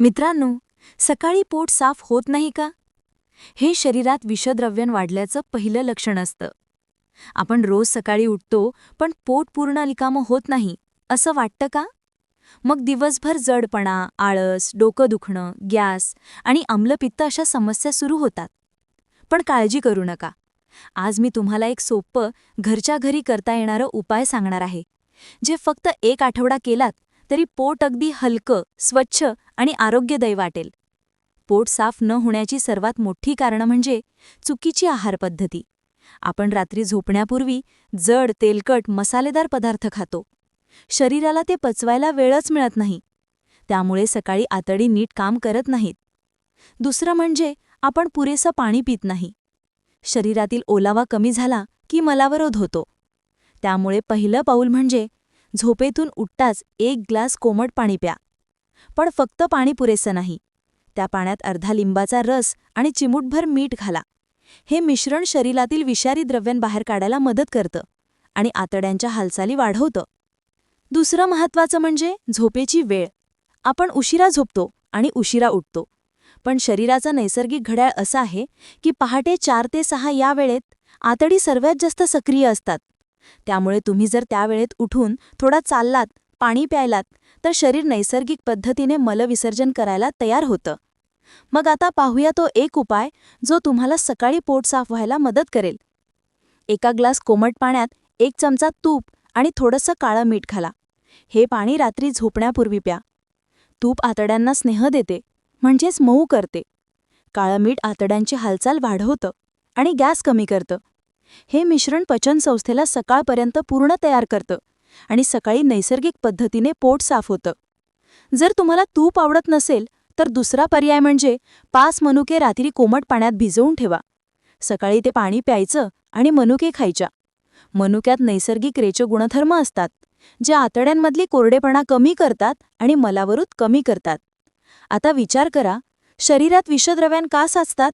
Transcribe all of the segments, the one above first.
मित्रांनो सकाळी पोट साफ होत नाही का? हे शरीरात विषद्रव्यन वाढल्याचं पहिलं लक्षण असतं. आपण रोज सकाळी उठतो पण पोट पूर्ण रिकामं होत नाही असं वाटतं का? मग दिवसभर जडपणा आळस डोकं दुखणं गॅस आणि अम्लपित्त अशा समस्या सुरू होतात. पण काळजी करू नका. आज मी तुम्हाला एक सोपं घरच्या घरी करता येणारं उपाय सांगणार आहे. जे फक्त एक आठवडा केलात तरी पोट अगदी हलकं स्वच्छ आणि आरोग्यदायी वाटेल. पोट साफ न होण्याची सर्वात मोठी कारणं म्हणजे चुकीची आहारपद्धती आपण रात्री झोपण्यापूर्वी जड तेलकट मसालेदार पदार्थ खातो. शरीराला ते पचवायला वेळच मिळत नाही. त्यामुळे सकाळी आतडी नीट काम करत नाहीत. दुसरं म्हणजे आपण पुरेसं पाणी पित नाही. शरीरातील ओलावा कमी झाला की मलावरोध होतो. त्यामुळे पहिलं पाऊल म्हणजे झोपेतून उठताच एक ग्लास कोमट पाणी प्या. पण फक्त पाणी पुरेसं नाही. त्या पाण्यात अर्धा लिंबाचा रस आणि चिमूटभर मीठ घाला. हे मिश्रण शरीरातील विषारी द्रव्यण बाहेर काढायला मदत करतं आणि आतड्यांच्या हालचाली वाढवतं. दुसरं महत्त्वाचं म्हणजे झोपेची वेळ. आपण उशिरा झोपतो आणि उशिरा उठतो. पण शरीराचा नैसर्गिक घड्याळ असा आहे की पहाटे चार ते सहा या वेळेत आतडी सर्वात जास्त सक्रिय असतात. त्यामुळे तुम्ही जर त्यावेळेत उठून थोडा चाललात पाणी प्यायलात तर शरीर नैसर्गिक पद्धतीने मलविसर्जन करायला तयार होतं. मग आता पाहूया तो एक उपाय जो तुम्हाला सकाळी पोट साफ व्हायला मदत करेल. एका ग्लास कोमट पाण्यात एक चमचा तूप आणि थोडंसं काळं मीठ घाला. हे पाणी रात्री झोपण्यापूर्वी प्या. तूप आतड्यांना स्नेह देते म्हणजेच मऊ करते. काळं मीठ आतड्यांची हालचाल वाढवतं आणि गॅस कमी करतं. हे मिश्रण पचनसंस्थेला सकाळपर्यंत पूर्ण तयार करतं आणि सकाळी नैसर्गिक पद्धतीने पोट साफ होतं. जर तुम्हाला तूप आवडत नसेल तर दुसरा पर्याय म्हणजे पाच मनुके रात्री कोमट पाण्यात भिजवून ठेवा. सकाळी ते पाणी प्यायचं आणि मनुके खायच्या. मनुक्यात नैसर्गिक रेचे गुणधर्म असतात जे आतड्यांमधली कोरडेपणा कमी करतात आणि मलावरूत कमी करतात. आता विचार करा शरीरात विषद्रव्यान का साचतात?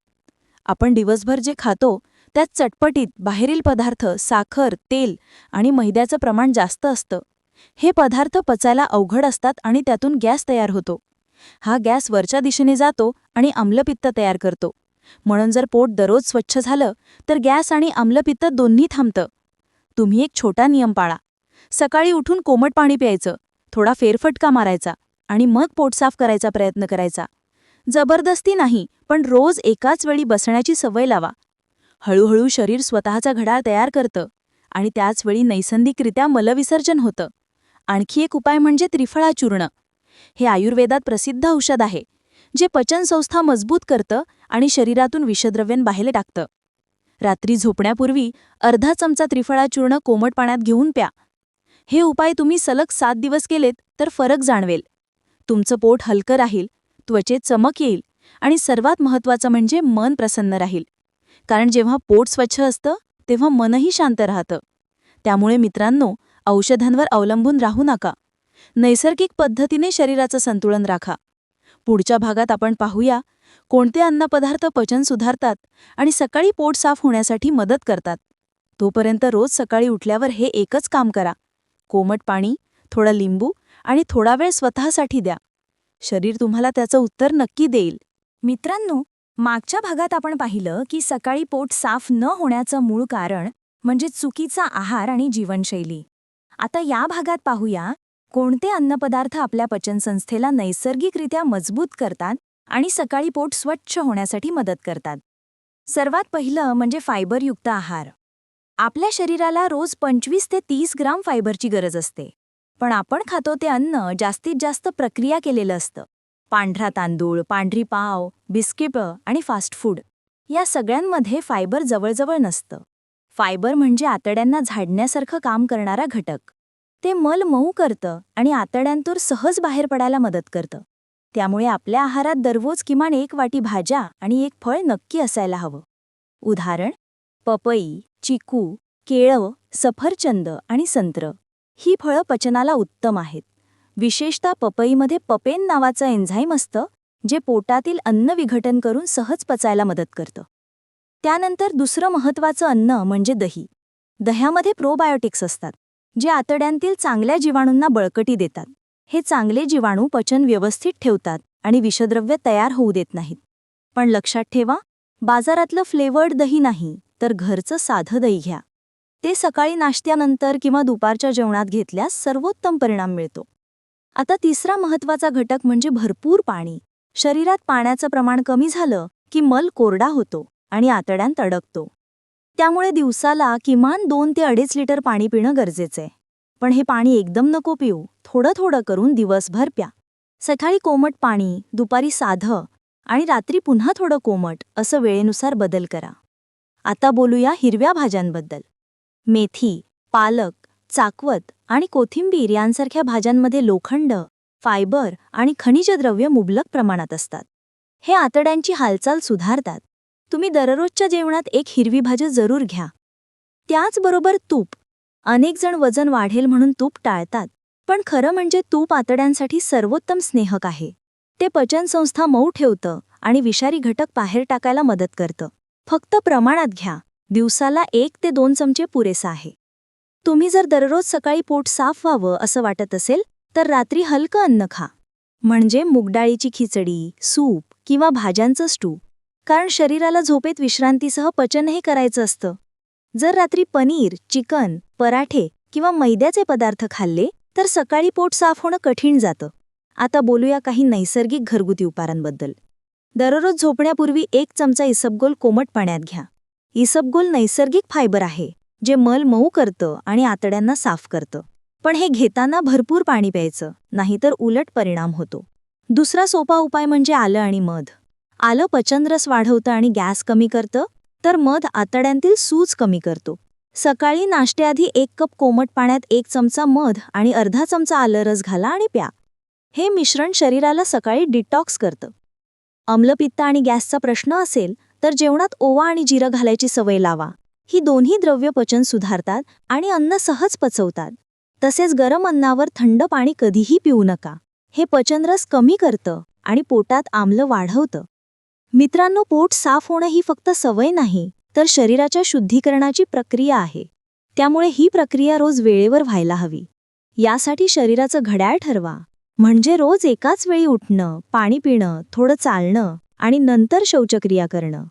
आपण दिवसभर जे खातो त्यात चटपटीत बाहेरील पदार्थ साखर तेल आणि मैद्याचं प्रमाण जास्त असतं. हे पदार्थ पचायला अवघड असतात आणि त्यातून गॅस तयार होतो. हा गॅस वरच्या दिशेने जातो आणि अम्लपित्त तयार करतो. म्हणून जर पोट दररोज स्वच्छ झालं तर गॅस आणि अम्लपित्त दोन्ही थांबतं. तुम्ही एक छोटा नियम पाळा. सकाळी उठून कोमट पाणी प्यायचं थोडा फेरफटका मारायचा आणि मग पोट साफ करायचा प्रयत्न करायचा. जबरदस्ती नाही पण रोज एकाच वेळी बसण्याची सवय लावा. हळूहळू शरीर स्वतःचा घडाळ तयार करतं आणि त्याचवेळी नैसर्गिकरित्या मलविसर्जन होतं. आणखी एक उपाय म्हणजे त्रिफळा चूर्ण हे आयुर्वेदात प्रसिद्ध औषध आहे जे पचनसंस्था मजबूत करतं आणि शरीरातून विषद्रव्यण बाहेर टाकतं. रात्री झोपण्यापूर्वी अर्धा चमचा त्रिफळा चूर्ण कोमट पाण्यात घेऊन प्या. हे उपाय तुम्ही सलग सात दिवस केलेत तर फरक जाणवेल. तुमचं पोट हलकं राहील त्वचेत चमक येईल आणि सर्वात महत्त्वाचं म्हणजे मन प्रसन्न राहील. कारण जेव्हा पोट स्वच्छ असतं तेव्हा मनही शांत राहतं. त्यामुळे मित्रांनो औषधांवर अवलंबून राहू नका. नैसर्गिक पद्धतीने शरीराचं संतुलन राखा. पुढच्या भागात आपण पाहूया कोणते अन्नपदार्थ पचन सुधारतात आणि सकाळी पोट साफ होण्यासाठी मदत करतात. तोपर्यंत रोज सकाळी उठल्यावर हे एकच काम करा. कोमट पाणी थोडा लिंबू आणि थोडा वेळ स्वतःसाठी द्या. शरीर तुम्हाला त्याचं उत्तर नक्की देईल. मित्रांनो मागच्या भागात आपण पाहिलं की सकाळी पोट साफ न होण्याचं मूळ कारण म्हणजे चुकीचा आहार आणि जीवनशैली. आता या भागात पाहूया कोणते अन्नपदार्थ आपल्या पचनसंस्थेला नैसर्गिकरित्या मजबूत करतात आणि सकाळी पोट स्वच्छ होण्यासाठी मदत करतात. सर्वात पहिलं म्हणजे फायबरयुक्त आहार. आपल्या शरीराला रोज पंचवीस ते तीस ग्राम फायबरची गरज असते. पण आपण खातो ते अन्न जास्तीत जास्त प्रक्रिया केलेलं असतं. पांढरा तांदूळ पांढरी पाव बिस्किट आणि फास्ट फूड या सगळ्यांमध्ये फायबर जवळजवळ नसतं. फायबर म्हणजे आतड्यांना झाडण्यासारखं काम करणारा घटक. ते मल मऊ करतं आणि आतड्यांतून सहज बाहेर पडायला मदत करतं. त्यामुळे आपल्या आहारात दररोज किमान एक वाटी भाज्या आणि एक फळ नक्की असायला हवं. उदाहरण पपई चिकू केळं सफरचंद आणि संत्र. ही फळं पचनाला उत्तम आहेत. विशेषतः पपईमध्ये पपेन नावाचं एन्झाईम असतं जे पोटातील अन्न विघटन करून सहज पचायला मदत करतं. त्यानंतर दुसरं महत्त्वाचं अन्न म्हणजे दही. दह्यामध्ये प्रोबायोटिक्स असतात जे आतड्यांतील चांगल्या जीवाणूंना बळकटी देतात. हे चांगले जीवाणू पचन व्यवस्थित ठेवतात आणि विषद्रव्य तयार होऊ देत नाहीत. पण लक्षात ठेवा बाजारातलं फ्लेवर्ड दही नाही तर घरचं साधं दही घ्या. ते सकाळी नाश्त्यानंतर किंवा दुपारच्या जेवणात घेतल्यास सर्वोत्तम परिणाम मिळतो. आता तिसरा महत्त्वाचा घटक म्हणजे भरपूर पाणी. शरीरात पाण्याचं प्रमाण कमी झालं की मल कोरडा होतो आणि आतड्यांत अडकतो त्यामुळे दिवसाला किमान दोन ते अडीच लिटर पाणी पिणं गरजेचं आहे पण हे पाणी एकदम नको पिऊ थोडं थोडं करून दिवसभर प्या. सकाळी कोमट पाणी दुपारी साधं आणि रात्री पुन्हा थोडं कोमट असं वेळेनुसार बदल करा. आता बोलूया हिरव्या भाज्यांबद्दल. मेथी पालक चाकवत आणि कोथिंबीर यांसारख्या भाज्यांमध्ये लोखंड फायबर आणि खनिजद्रव्य मुबलक प्रमाणात असतात. हे आतड्यांची हालचाल सुधारतात. तुम्ही दररोजच्या जेवणात एक हिरवी भाजी जरूर घ्या. त्याचबरोबर तूप. अनेकजण वजन वाढेल म्हणून तूप टाळतात पण खरं म्हणजे तूप आतड्यांसाठी सर्वोत्तम स्नेहक आहे. ते पचनसंस्था मऊ ठेवतं आणि विषारी घटक बाहेर टाकायला मदत करतं. फक्त प्रमाणात घ्या. दिवसाला एक ते दोन चमचे पुरेसा आहे. तुम्ही जर दररोज सकाळी पोट साफ व्हावं असं वाटत असेल तर रात्री हलकं अन्न खा. म्हणजे मुगडाळीची खिचडी सूप किंवा भाज्यांचं स्टू. कारण शरीराला झोपेत विश्रांतीसह पचनही करायचं असतं. जर रात्री पनीर चिकन पराठे किंवा मैद्याचे पदार्थ खाल्ले तर सकाळी पोट साफ होणं कठीण जातं. आता बोलूया काही नैसर्गिक घरगुती उपारांबद्दल. दररोज झोपण्यापूर्वी एक चमचा इसबगोल कोमट पाण्यात घ्या. इसबगोल नैसर्गिक फायबर आहे. जे मल मऊ करतं आणि आतड्यांना साफ करतं. पण हे घेताना भरपूर पाणी प्यायचं नाहीतर उलट परिणाम होतो. दुसरा सोपा उपाय म्हणजे आलं आणि मध. आलं पचनरस वाढवतं आणि गॅस कमी करतं तर मध आतड्यांतील सूज कमी करतो. सकाळी नाश्त्याआधी एक कप कोमट पाण्यात एक चमचा मध आणि अर्धा चमचा आलं रस घाला आणि प्या. हे मिश्रण शरीराला सकाळी डिटॉक्स करतं. अम्लपित्त आणि गॅसचा प्रश्न असेल तर जेवणात ओवा आणि जिरं घालायची सवय लावा. ही दोन्ही द्रव्य पचन सुधारतात आणि अन्न सहज पचवतात. तसेच गरम अन्नावर थंड पाणी कधीही पिऊ नका. हे पचनरस कमी करतं आणि पोटात आम्ल वाढवतं. मित्रांनो पोट साफ होणं ही फक्त सवय नाही तर शरीराच्या शुद्धीकरणाची प्रक्रिया आहे. त्यामुळे ही प्रक्रिया रोज वेळेवर व्हायला हवी. यासाठी शरीराचं घड्याळ ठरवा. म्हणजे रोज एकाच वेळी उठणं पाणी पिणं थोडं चालणं आणि नंतर शौचक्रिया करणं.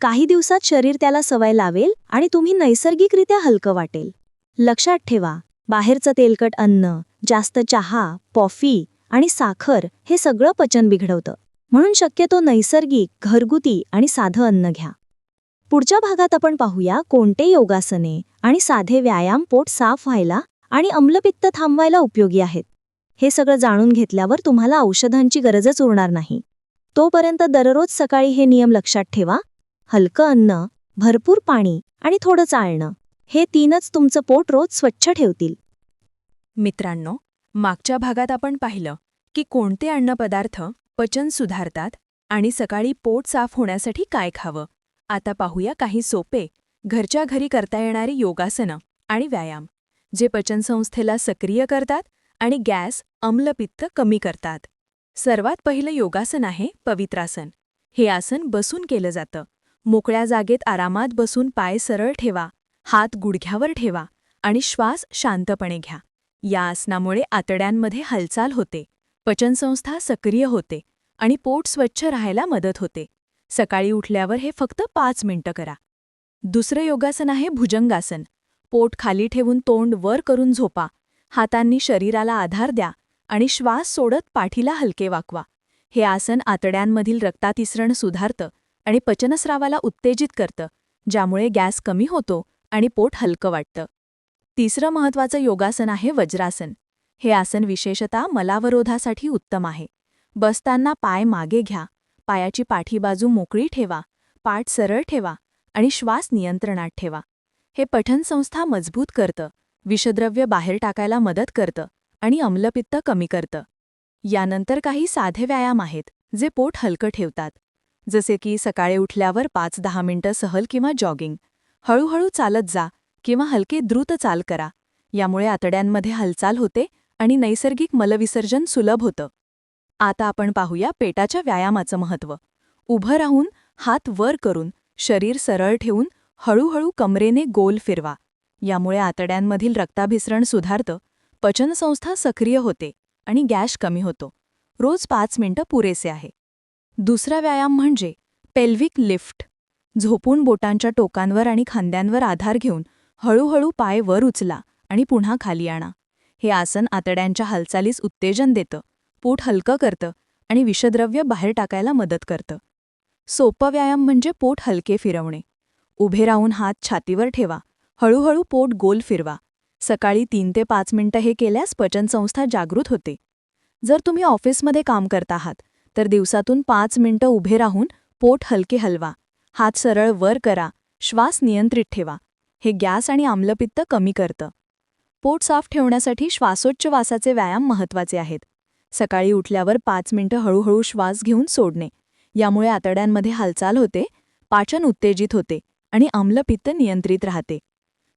काही दिवसात शरीर त्याला सवय लावेल आणि तुम्ही नैसर्गिकरित्या हलकं वाटेल. लक्षात ठेवा बाहेरचं तेलकट अन्न जास्त चहा कॉफी आणि साखर हे सगळं पचन बिघडवतं. म्हणून शक्यतो नैसर्गिक घरगुती आणि साधं अन्न घ्या. पुढच्या भागात आपण पाहूया कोणते योगासने आणि साधे व्यायाम पोट साफ व्हायला आणि अम्लपित्त थांबवायला उपयोगी आहेत. हे सगळं जाणून घेतल्यावर तुम्हाला औषधांची गरजच उरणार नाही. तोपर्यंत दररोज सकाळी हे नियम लक्षात ठेवा हलकं अन्न भरपूर पाणी आणि थोडं चालणं हे तीनच तुमचं पोट रोज स्वच्छ ठेवतील. मित्रांनो मागच्या भागात आपण पाहिलं की कोणते अन्नपदार्थ पचन सुधारतात आणि सकाळी पोट साफ होण्यासाठी काय खावं. आता पाहूया काही सोपे घरच्या घरी करता येणारी योगासनं आणि व्यायाम जे पचनसंस्थेला सक्रिय करतात आणि गॅस अम्लपित्त कमी करतात. सर्वात पहिलं योगासन आहे पवित्रासन. हे आसन बसून केलं जातं. मोकळ्या जागेत आरामात बसून पाय सरळ ठेवा हात गुडघ्यावर ठेवा आणि श्वास शांतपणे घ्या. या आसनामुळे आतड्यांमध्ये हालचाल होते पचनसंस्था सक्रिय होते आणि पोट स्वच्छ राहायला मदत होते. सकाळी उठल्यावर हे फक्त पाच मिनिटं करा. दुसरं योगासन आहे भुजंगासन. पोट खाली ठेवून तोंड वर करून झोपा. हातांनी शरीराला आधार द्या आणि श्वास सोडत पाठीला हलके वाकवा. हे आसन आतड्यांमधील रक्तातिसरण सुधारतं आणि पचनस्रावाला उत्तेजित करतं ज्यामुळे गॅस कमी होतो आणि पोट हलकं वाटतं. तिसरं महत्त्वाचं योगासन आहे वज्रासन. हे आसन विशेषतः मलावरोधासाठी उत्तम आहे. बसताना पाय मागे घ्या पायाची पाठीबाजू मोकळी ठेवा पाठ सरळ ठेवा आणि श्वास नियंत्रणात ठेवा. हे पठनसंस्था मजबूत करतं विषद्रव्य बाहेर टाकायला मदत करतं आणि अम्लपित्त कमी करतं. यानंतर काही साधे व्यायाम आहेत जे पोट हलकं ठेवतात. जसे की सकाळी उठल्यावर पाच दहा मिनिटं सहल किंवा जॉगिंग. हळूहळू चालत जा किंवा हलके द्रुत चाल करा. यामुळे आतड्यांमध्ये हालचाल होते आणि नैसर्गिक मलविसर्जन सुलभ होतं. आता आपण पाहूया पेटाच्या व्यायामाचं महत्त्व. उभं राहून हात वर करून शरीर सरळ ठेवून हळूहळू कमरेने गोल फिरवा. यामुळे आतड्यांमधील रक्ताभिसरण सुधारतं पचनसंस्था सक्रिय होते आणि गॅश कमी होतो. रोज पाच मिनिटं पुरेसे आहे. दुसरा व्यायाम म्हणजे पेल्विक लिफ्ट झोपून बोटांच्या टोकांवर आणि खांद्यांवर आधार घेऊन हळूहळू पाय वर उचला आणि पुन्हा खाली आणा. हे आसन आतड्यांच्या हालचालीस उत्तेजन देतं पोट हलकं करतं आणि विषद्रव्य बाहेर टाकायला मदत करतं. सोपं व्यायाम म्हणजे पोट हलके फिरवणे. उभे राहून हात छातीवर ठेवा हळूहळू पोट गोल फिरवा. सकाळी तीन ते पाच मिनिटं हे केल्यास पचनसंस्था जागृत होते. जर तुम्ही ऑफिसमध्ये काम करत आहात तर दिवसातून पाच मिनिटं उभे राहून पोट हलके हलवा. हात सरळ वर करा. श्वास नियंत्रित ठेवा. हे गॅस आणि आम्लपित्त कमी करतं. पोट साफ ठेवण्यासाठी श्वासोच्चवासाचे व्यायाम महत्त्वाचे आहेत. सकाळी उठल्यावर पाच मिनिटं हळूहळू श्वास घेऊन सोडणे. यामुळे आतड्यांमध्ये हालचाल होते पाचन उत्तेजित होते आणि आम्लपित्त नियंत्रित राहते.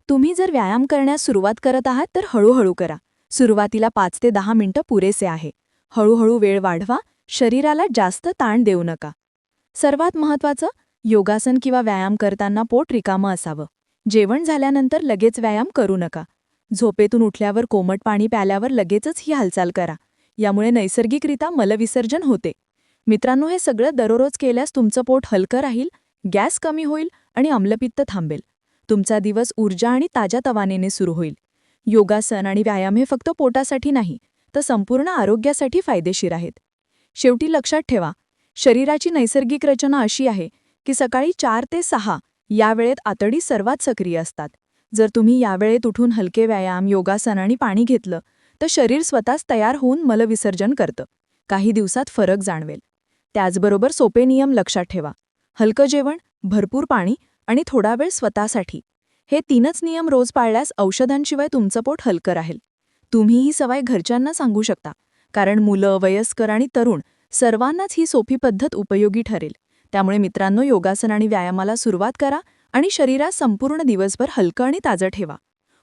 तुम्ही जर व्यायाम करण्यास सुरुवात करत आहात तर हळूहळू करा. सुरुवातीला पाच ते दहा मिनिटं पुरेसे आहे. हळूहळू वेळ वाढवा शरीराला जास्त ताण देऊ नका. सर्वात महत्त्वाचं योगासन किंवा व्यायाम करताना पोट रिकामं असावं. जेवण झाल्यानंतर लगेच व्यायाम करू नका. झोपेतून उठल्यावर कोमट पाणी प्याल्यावर लगेचच ही हालचाल करा. यामुळे नैसर्गिकरित्या मलविसर्जन होते. मित्रांनो हे सगळं दररोज केल्यास तुमचं पोट हलकं राहील गॅस कमी होईल आणि आम्लपित्त थांबेल. तुमचा दिवस ऊर्जा आणि ताज्या तवानेने सुरू होईल. योगासन आणि व्यायाम हे फक्त पोटासाठी नाही तर संपूर्ण आरोग्यासाठी फायदेशीर आहेत. शेवटी लक्षात ठेवा शरीराची नैसर्गिक रचना अशी आहे की सकाळी चार ते सहा या वेळेत आतडी सर्वात सक्रिय असतात. जर तुम्ही यावेळेत उठून हलके व्यायाम योगासन आणि पाणी घेतलं तर शरीर स्वतःच तयार होऊन मलविसर्जन करतं. काही दिवसात फरक जाणवेल. त्याचबरोबर सोपे नियम लक्षात ठेवा. हलकं जेवण भरपूर पाणी आणि थोडा वेळ स्वतःसाठी. हे तीनच नियम रोज पाळल्यास औषधांशिवाय तुमचं पोट हलकं राहील. तुम्ही ही सवय घरच्यांना सांगू शकता. कारण मुलं वयस्कर आणि तरुण सर्वांनाच ही सोपी पद्धत उपयोगी ठरेल. त्यामुळे मित्रांनो योगासन आणि व्यायामाला सुरुवात करा आणि शरीरास संपूर्ण दिवसभर हलकं आणि ताजं ठेवा.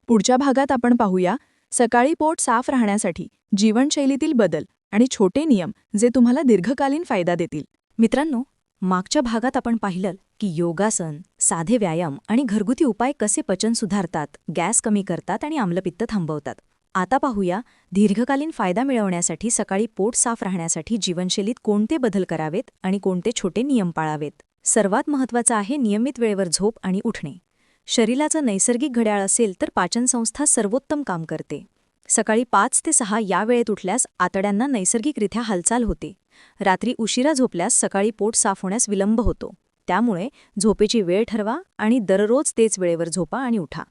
पुढच्या भागात आपण पाहूया सकाळी पोट साफ राहण्यासाठी जीवनशैलीतील बदल आणि छोटे नियम जे तुम्हाला दीर्घकालीन फायदा देतील. मित्रांनो मागच्या भागात आपण पाहिलं की योगासन साधे व्यायाम आणि घरगुती उपाय कसे पचन सुधारतात गॅस कमी करतात आणि आम्लपित्त थांबवतात. आता पाहूया दीर्घकालीन फायदा मिळवण्यासाठी सकाळी पोट साफ राहण्यासाठी जीवनशैलीत कोणते बदल करावेत आणि कोणते छोटे नियम पाळावेत. सर्वात महत्त्वाचं आहे नियमित वेळेवर झोप आणि उठणे. शरीराचं नैसर्गिक घड्याळ असेल तर पाचनसंस्था सर्वोत्तम काम करते. सकाळी पाच ते सहा या वेळेत उठल्यास आतड्यांना नैसर्गिकरित्या हालचाल होते. रात्री उशिरा झोपल्यास सकाळी पोट साफ होण्यास विलंब होतो. त्यामुळे झोपेची वेळ ठरवा आणि दररोज तेच वेळेवर झोपा आणि उठा.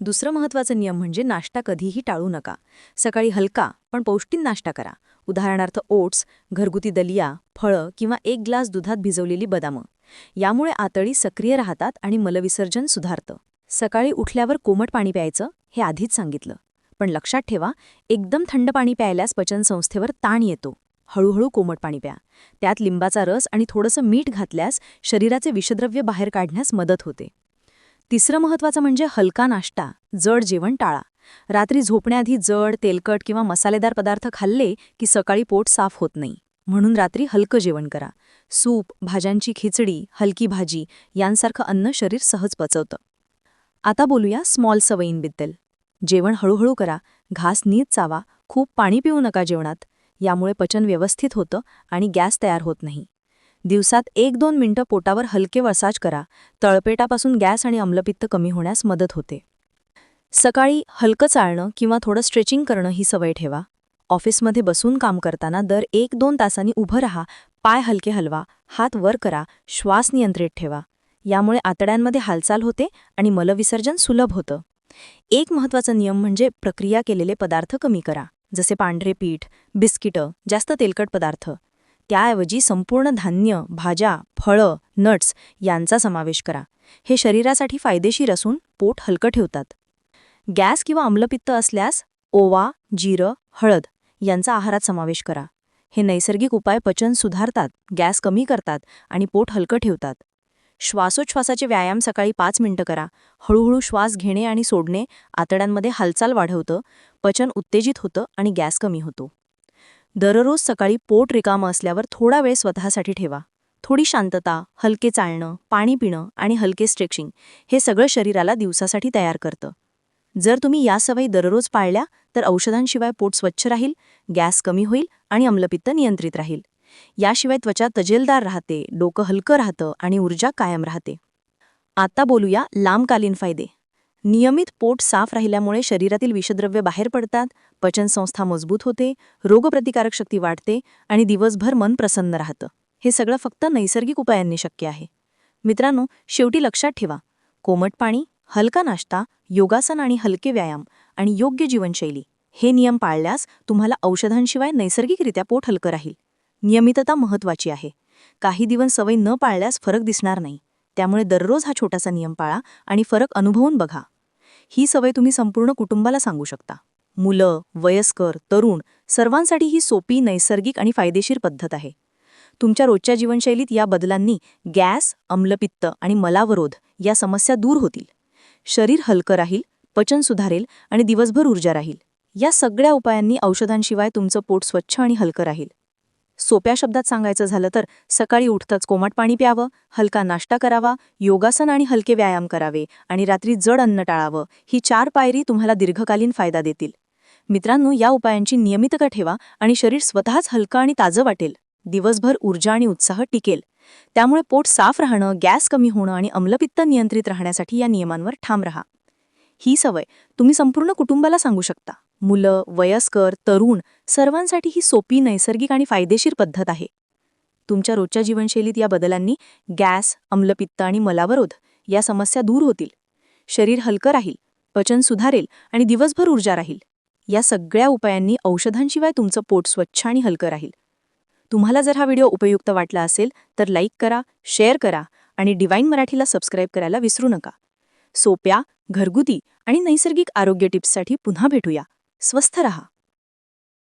दुसरं महत्त्वाचं नियम म्हणजे नाश्ता कधीही टाळू नका. सकाळी हलका पण पौष्टिक नाश्ता करा. उदाहरणार्थ ओट्स घरगुती दलिया फळं किंवा एक ग्लास दुधात भिजवलेली बदामं. यामुळे आतळी सक्रिय राहतात आणि मलविसर्जन सुधारतं. सकाळी उठल्यावर कोमट पाणी प्यायचं हे आधीच सांगितलं. पण लक्षात ठेवा एकदम थंड पाणी प्यायल्यास पचनसंस्थेवर ताण येतो. हळूहळू कोमट पाणी प्या. त्यात लिंबाचा रस आणि थोडंसं मीठ घातल्यास शरीराचे विषद्रव्य बाहेर काढण्यास मदत होते. तिसरं महत्त्वाचं म्हणजे हलका नाश्ता जड जेवण टाळा. रात्री झोपण्याआधी जड तेलकट किंवा मसालेदार पदार्थ खाल्ले की सकाळी पोट साफ होत नाही. म्हणून रात्री हलकं जेवण करा. सूप भाज्यांची खिचडी हलकी भाजी यांसारखं अन्न शरीर सहज पचवतं. आता बोलूया स्मॉल सवयींबद्दल. जेवण हळूहळू करा. घास नीट चावा. खूप पाणी पिऊ नका जेवणात. यामुळे पचन व्यवस्थित होतं आणि गॅस तयार होत नाही. दिवसात एक दोन मिनिटं पोटावर हलके वसाज करा. तळपेटापासून गॅस आणि अम्लपित्त कमी होण्यास मदत होते. सकाळी हलकं चालणं किंवा थोडं स्ट्रेचिंग करणं ही सवय ठेवा. ऑफिसमध्ये बसून काम करताना दर एक दोन तासांनी उभं राहा पाय हलके हलवा हात वर करा श्वास नियंत्रित ठेवा. यामुळे आतड्यांमध्ये हालचाल होते आणि मलविसर्जन सुलभ होतं. एक महत्त्वाचा नियम म्हणजे प्रक्रिया केलेले पदार्थ कमी करा जसे पांढरे पीठ बिस्किटं जास्त तेलकट पदार्थ. त्याऐवजी संपूर्ण धान्य भाज्या फळं नट्स यांचा समावेश करा. हे शरीरासाठी फायदेशीर असून पोट हलकं ठेवतात. गॅस किंवा अम्लपित्त असल्यास ओवा जिरं हळद यांचा आहारात समावेश करा. हे नैसर्गिक उपाय पचन सुधारतात गॅस कमी करतात आणि पोट हलकं ठेवतात. श्वासोच्छ्वासाचे व्यायाम सकाळी पाच मिनिटं करा. हळूहळू श्वास घेणे आणि सोडणे आतड्यांमध्ये हालचाल वाढवतं पचन उत्तेजित होतं आणि गॅस कमी होतो. दररोज सकाळी पोट रिकामं असल्यावर थोडा वेळ स्वतःसाठी ठेवा. थोडी शांतता हलके चालणं पाणी पिणं आणि हलके स्ट्रेचिंग हे सगळं शरीराला दिवसासाठी तयार करतं. जर तुम्ही या सवयी दररोज पाळल्या तर औषधांशिवाय पोट स्वच्छ राहील गॅस कमी होईल आणि अम्लपित्त नियंत्रित राहील. याशिवाय त्वचा तजेलदार राहते डोकं हलकं राहतं आणि ऊर्जा कायम राहते. आता बोलूया लांबकालीन फायदे. नियमित पोट साफ राहिल्यामुळे शरीरातील विषद्रव्य बाहेर पडतात पचनसंस्था मजबूत होते रोगप्रतिकारक शक्ती वाढते आणि दिवसभर मन प्रसन्न राहतं. हे सगळं फक्त नैसर्गिक उपायांनी शक्य आहे. मित्रांनो शेवटी लक्षात ठेवा. कोमट पाणी हलका नाश्ता योगासन आणि हलके व्यायाम आणि योग्य जीवनशैली हे नियम पाळल्यास तुम्हाला औषधांशिवाय नैसर्गिकरित्या पोट हलकं राहील. नियमितता महत्वाची आहे. काही दिवस सवय न पाळल्यास फरक दिसणार नाही. त्यामुळे दररोज हा छोटासा नियम पाळा आणि फरक अनुभवून बघा. ही सवय तुम्ही संपूर्ण कुटुंबाला सांगू शकता. मुलं वयस्कर तरुण सर्वांसाठी ही सोपी नैसर्गिक आणि फायदेशीर पद्धत आहे. तुमच्या रोजच्या जीवनशैलीत या बदलांनी गॅस अम्लपित्त आणि मलावरोध या समस्या दूर होतील. शरीर हलकं राहील पचन सुधारेल आणि दिवसभर ऊर्जा राहील. या सगळ्या उपायांनी औषधांशिवाय तुमचं पोट स्वच्छ आणि हलकं राहील. सोप्या शब्दात सांगायचं झालं तर सकाळी उठताच कोमट पाणी प्यावं हलका नाश्ता करावा योगासन आणि हलके व्यायाम करावे आणि रात्री जड अन्न टाळावं ही चार पायरी तुम्हाला दीर्घकालीन फायदा देतील. मित्रांनो या उपायांची नियमितता ठेवा आणि शरीर स्वतःच हलकं आणि ताजं वाटेल. दिवसभर ऊर्जा आणि उत्साह टिकेल. त्यामुळे पोट साफ राहणं गॅस कमी होणं आणि अम्लपित्त नियंत्रित राहण्यासाठी या नियमांवर ठाम रहा. ही सवय तुम्ही संपूर्ण कुटुंबाला सांगू शकता. मुलं वयस्कर तरुण सर्वांसाठी ही सोपी नैसर्गिक आणि फायदेशीर पद्धत आहे. तुमच्या रोजच्या जीवनशैलीत या बदलांनी गॅस अम्लपित्त आणि मलावरोध या समस्या दूर होतील. शरीर हलकं राहील पचन सुधारेल आणि दिवसभर ऊर्जा राहील. या सगळ्या उपायांनी औषधांशिवाय तुमचं पोट स्वच्छ आणि हलकं राहील. तुम्हाला जर हा व्हिडिओ उपयुक्त वाटला असेल तर लाईक करा शेअर करा आणि डिवाईन मराठीला सबस्क्राईब करायला विसरू नका. सोप्या घरगुती आणि नैसर्गिक आरोग्य टिप्ससाठी पुन्हा भेटूया. स्वस्थ रहा.